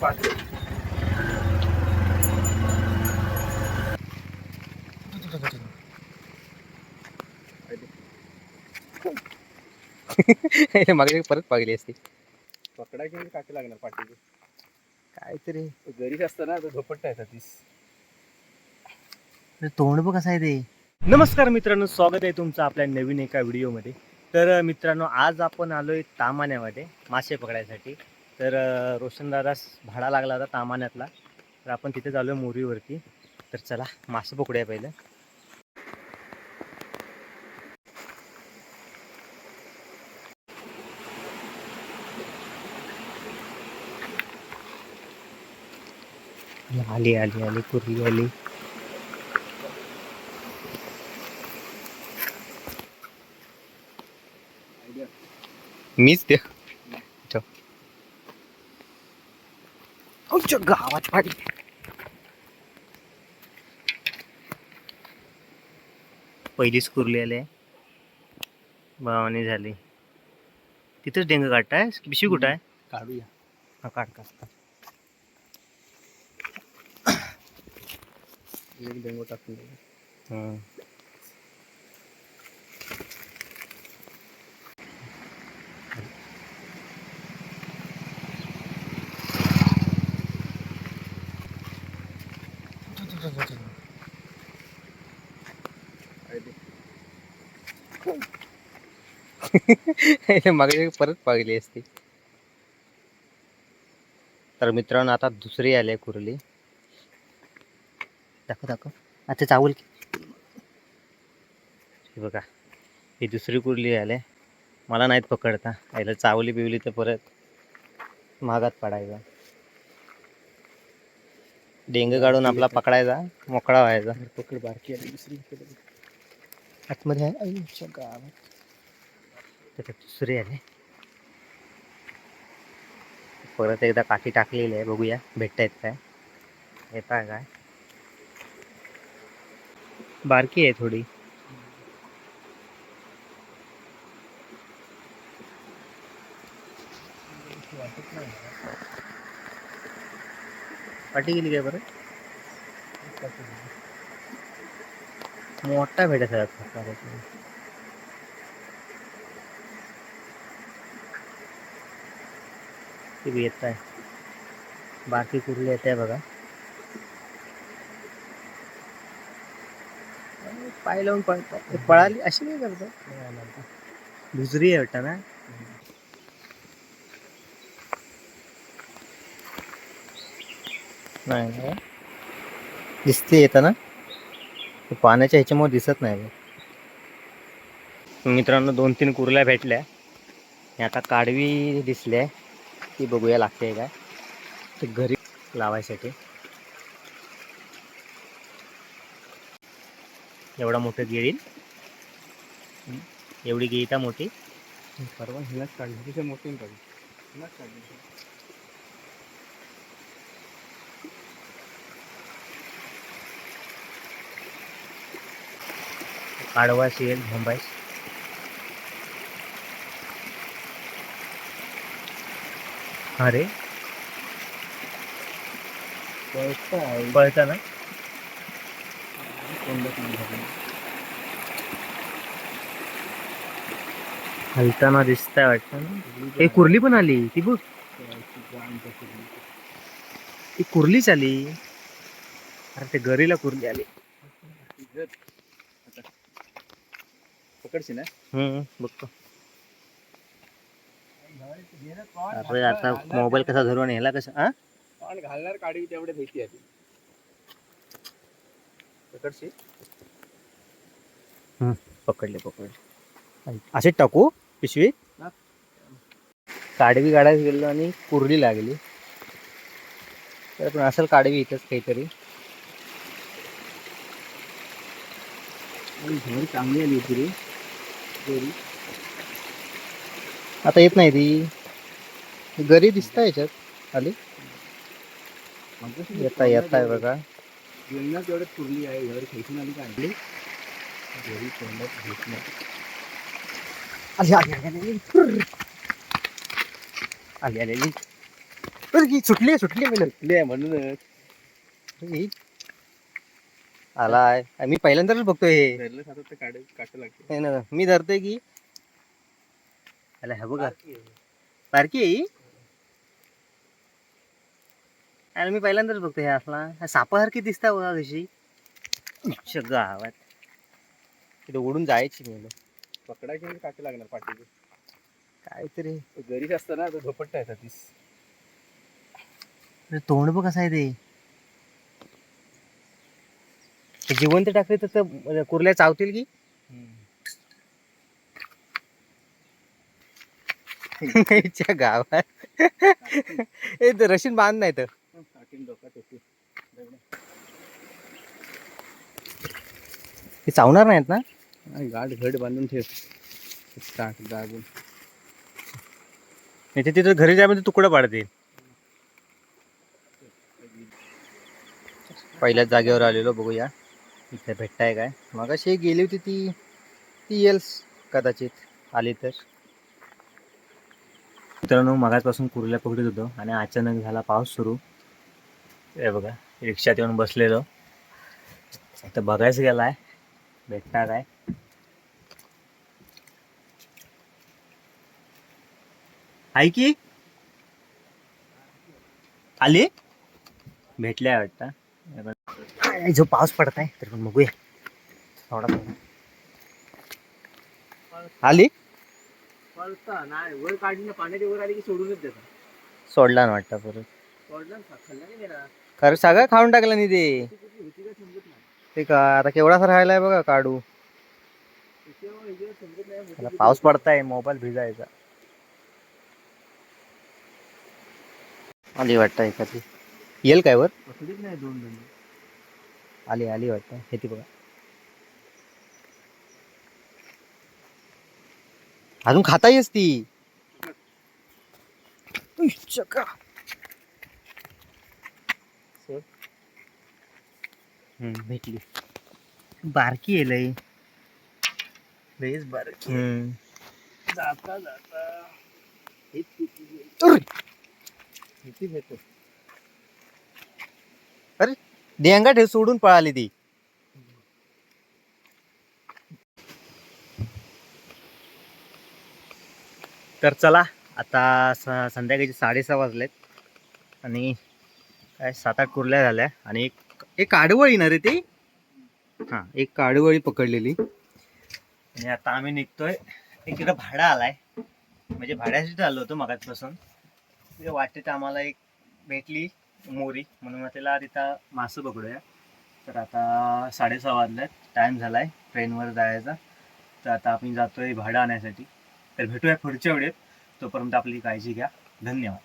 पाच मागे परत पागली असते. पकडायची म्हणजे काठी लागणार पाठीची काहीतरी. घरीच असतं ना तर झोपट येतात तीस तोंड बघ कसं आहे ते. नमस्कार मित्रांनो स्वागत आहे तुमचं आपल्या नवीन एका व्हिडिओमध्ये. तर मित्रांनो आज आपण आलो आहे तामान्यामध्ये मासे पकडायसाठी. तर रोशनदादास भाडा लागला होता तामान्यातला. तर आपण तिथे चालू आहे मोरीवरती. तर चला मासे पकडूया पहिलं. आली आली आली कुर्ली आली. मीच ते आमच्या गावात पाडी पहिलीच कुर्ली आले भावानी झाली. तिथंच डेंग काढताय पिशवी कुठं आहे? काढूया. हा काढ काढ. एक डेंगो टाकून देऊ. हं. मागे परत पागली असती. तर मित्रांनो आता दुसरी आली आहे कुर्ली. दाखव दाखव. आता चावल की. बघा ही दुसरी कुर्ली आले मला नाहीत पकडता. याला चावली बिवली तर परत महागात पडायला डेंग काढून आपला पकडायचा मोकळा व्हायचा. पकड बारकी आली दुसरी. आतमध्ये आहे. आईच्या गावात. त्याच्यात दुसरी आले परत एकदा काठी टाकलेली आहे बघूया भेटतायत काय? येता काय? बारकी आहे थोडी. काठी गेली काय बरं. मोठा भेटत आहे प्रकार ती येत आहे. बाकी कुठली येत आहे बघा. पाय लावून पळतात पळाली अशी नाही करतात आता. दुसरी आहे वाटतं ना? नाही. दिसते येताना पाण्याच्या ह्याच्यामुळे दिसत नाही मित्रांनो दोन तीन कुर्ल्या भेटल्या. आता काडवी दिसल्या. ती बघूया लागते काय? ते घरी लावायसाठी. एवढा मोठं गिळील एवढी गिळता मोठी. परवा हिलाच काढली. तिथे मोठी काढली हिलाच काढली. काढवा येईल मुंबई. अरे. पळता ना. हलताना दिसताय वाटतं ना. ए कुर्ली पण आली ती बघ. ती कुर्लीच आली. अरे ते गरीला कुर्ली आली. पकडशी ना हम्म बघतो. अरे आता मोबाईल कसा धरून ह्याला कसं हा? आणि घालणार काढी तेवढे भीती आहे पकडशी पकडले पकडले. असे टाकू पिशवी. काडवी काढायला गेलो आणि कुर्ली लागली. तर पण असेल काडवी इथंच काहीतरी. चांगली आली होती रे. गोरी. आता येत नाही ती. घरी दिसता याच्यात आली येता येत आहे बघा. तेवढ्यात पुरली आहे घर खेचून आली का आणली घरी तोंडात घेत नाही. आली आली आली आली. सुटली सुटली मी. कुठली आहे म्हणूनच. आलाय. मी पहिल्यांदाच बघतोय हे. धरलं खातात तर काढ काट लागते नाही ना मी धरतोय की. आला हे बघा. बारकी आहे. ही? अरे मी पहिल्यांदाच बघतो हे असला. हा सापासारखी दिसता बघा कशी. अच्छा, गावात. तिथे उडून जायची मी पकडायचे म्हणजे काटे लागणार पाठीचे काहीतरी. घरीच असतं ना तर झोपट्टा येतात तीस. अरे तोंड बघ कसं आहे ते. ते जिवंत टाकले तर ते कुर्ल्या चावतील की? गावात. हे तर रशीन बांध नाही तर. ते चावणार नाहीत ना? गाठ घड बांधून ठेव. टाक दाबून. नाही ते तिथं घरी जायमध्ये तुकडं पाडतील. पहिल्याच जागेवर आलेलो बघूया. इथे भेटताय काय? मग अशी गेली होती ती ती येईल कदाचित आली तर. मित्रांनो मगाचपासून कुर्ल्या पकडत होतो आणि अचानक झाला पाऊस सुरू. हे बघा रिक्षात येऊन बसलेलो. आता बघायचं गेलाय भेटता काय? आहे की? आली? भेटल्या वाटतं. काय जो पाऊस पडत आहे तर पण बघूया. थोडा आली? पळता नाही वर काढली पाण्याच्या वर आली की सोडूनच देतात. सोडला ना वाटतं परत. सोडला ना, खाल्ला नाही गेला खरं सगळं खाऊन टाकलं नाही ते. का आता केवढासा राहिलाय बघा काढू. पाऊस पडताय मोबाईल भिजायचा. आली वाटतं एखादी. येईल काय वर? नाही दोन दोन आली आली वाटतं. हे ती बघा. अजून खाता येस ती. भेटली. बारकी आहे लई. लईच बारकी हम्म. जाता जाता. भेटतो डेंगा ठेव सोडून पळाली ती. तर चला आता स- संध्याकाळचे साडेसहा वाजलेत. आणि काय सात आठ कुर्ल्या झाल्या. आणि एक एक आडवळी ना रे ती? हां एक काडवळी पकडलेली. आणि आता आम्ही निघतोय. एक तिथं भाडा आलाय. म्हणजे भाड्यासाठी आलो होतो मगाचपासून वाटते आम्हाला एक भेटली. मोरी म्हणून मग त्याला आता मासं पकडूया. तर आता साडेसहा वाजले टाईम झालाय. ट्रेनवर जायचा. तर आता आपण जातोय भाडं आणण्यासाठी तर भेटूया पुढच्या वेळेत. तोपर्यंत आपली काळजी घ्या. धन्यवाद.